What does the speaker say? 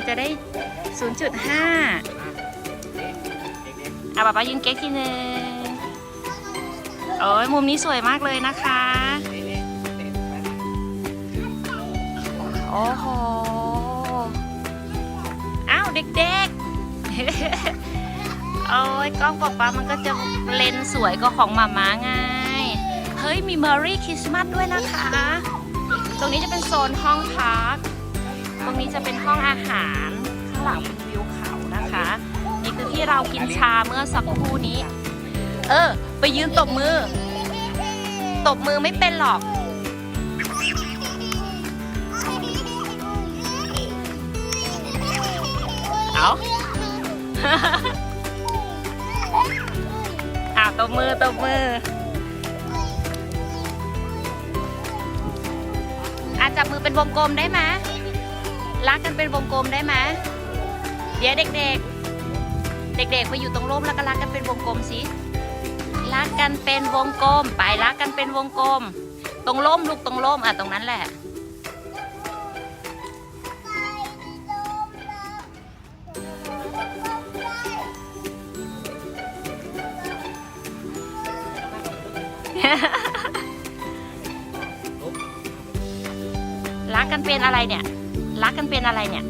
มันจะได้ 0.5อะป๊าป๊ายืนเก๊กทีนึงโอ้ยมุมนี้สวยมากเลยนะคะ โอ้โห อ้าว เด็กๆ โอ้ยกล้องป๊าป๊ามันก็จะเลนส์สวยกว่าของหมาม้าไง เฮ้ย มี Merry Christmas ด้วยนะคะ ตรงนี้จะเป็นโซนห้องพัก รงนี้จะเป็นห้องอาหารข้างหลังเป็นวิวเขานะคะ นี่คือที่เรากินชาเมื่อสักครู่นี้ เออ ไปยืนตบมือ ตบมือไม่เป็นหรอก เอาอ่าตบมือตบมืออาจับมือเป็นวงกลมได้ไหม รักกันเป็นวงกลมได้ไหมเดี๋ยวเด็กๆ เด็กๆไปอยู่ตรงร่มแล้วก็รักกันเป็นวงกลมสิรักกันเป็นวงกลม ไปรักกันเป็นวงกลม ตรงร่มลูกตรงร่มอะตรงนั้นแหละ รักกันเป็นอะไรเนี่ย รักกันเป็นอะไรเนี่ย